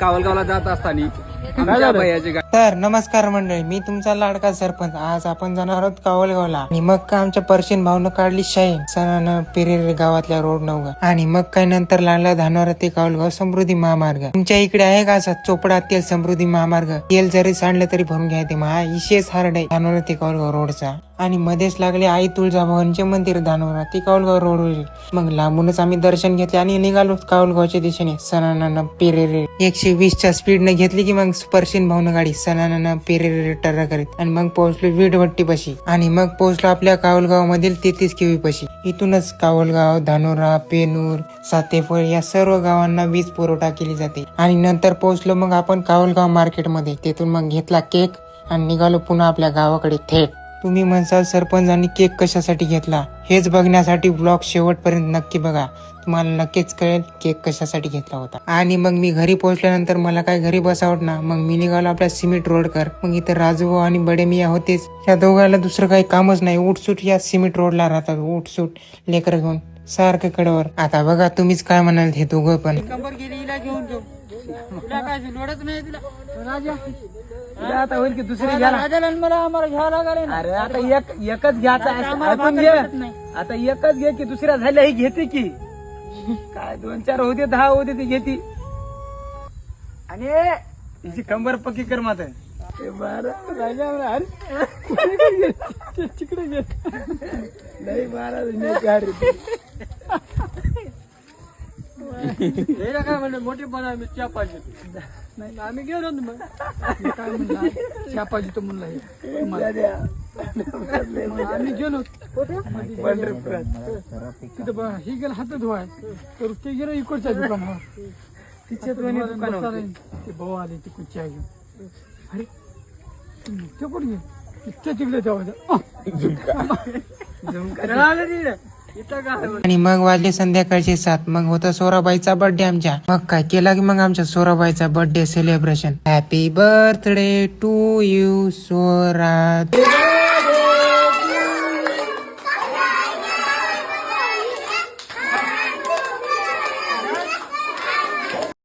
कावलगावला जात असताना आमच्या भैयाची गाडी तर नमस्कार मंडळी मी तुमचा लाडका सरपंच. आज आपण जाणार आहोत कावलगावला. आणि मग का आमच्या पर्शियन भावनं काढली शाईन. सणानं पिरेर गावातल्या रोड नवगा आणि मग काय नंतर लागला धानोरा ते कावलगाव समृद्धी महामार्ग. तुमच्या इकडे आहे का असा चोपडा तेल समृद्धी महामार्ग? तेल जरी सांडलं तरी भरून घ्या ते महा इशेस हार्ड आहे धानोरा ते कावलगाव रोडचा. आणि मध्येच लागले आई तुळजाभवानीचे मंदिर धानोरा ते कावलगाव रोडवर मग लांबूनच आम्ही दर्शन घेतले आणि निघालो कावलगावच्या दिशेने. सणाना पिरेरे. एकशे वीसच्या स्पीडने घेतली की मग स्पर्शिन भावना गाडी सणाना पेरेरे टर्रा करीत. आणि मग पोहोचलो वीटभट्टीपाशी आणि मग पोहोचलो आपल्या कावलगाव मधील तेहतीस केवी इथूनच कावलगाव धानोरा पेनूर सातेफळ या सर्व गावांना वीज पुरवठा केली जाते. आणि नंतर पोहोचलो मग आपण कावलगाव मार्केटमध्ये. तेथून मग घेतला केक आणि निघालो पुन्हा आपल्या गावाकडे थेट. तुम्ही म्हणसाल सरपंचांनी केक कशासाठी घेतला? हेच बघण्यासाठी ब्लॉग शेवटपर्यंत नक्की बघा. तुम्हाला नक्कीच कळेल केक कशासाठी घेतला होता. आणि मग मी घरी पोहोचल्यानंतर मला काय घरी बसावट ना मग मी निघालो आपल्या सिमेंट रोडकर. मग इथं राजू आणि बडे मिया होतेच. या दोघांना दुसरं काही कामच नाही. उठसूट या सिमेंट रोडला राहतात. उठसूट लेकर घेऊन सारखं कडवर. आता बघा तुम्हीच काय म्हणाल हे दोघं पण. घेऊन तुला आता होईल की दुसरी घ्या ना. राजाला आणि मला आम्हाला घ्यावं लागेल ना. अरे आता एक एकच घ्यायचा आहे. आम्हाला ऐकून भाकर घे भेटत नाही. आता एकच घे की दुसऱ्या झाल्या ही घेते की काय दोन चार होते दहा होते ती घेती आणि तिची कंबर पक्की कर मात राजा म्हणा, अरे, तिकडे घे नाही महाराज नाही ना काय म्हणलं मोठे बना मी चहा पाहिजे नाही. आम्ही गेलो ना मग. मी काय म्हणला चहा पाहिजे तो म्हणला हे. मग आम्ही गेलो तिथं बघा, ही गेलं हात धुवाय. तर ते गेलं इकडच्या दुकानावर. तिच्या. ते भाऊ आले ते कुच्च्या घेऊन अरे ते कुठे गेले इतक्या तिकडे जाऊ इथं काय आणि मग वाजले संध्याकाळचे सात. मग होता सोराबाईचा बर्थडे आमच्या. मग काय केला की मग आमच्या सोराबाईचा birthday celebration happy birthday to you Sora.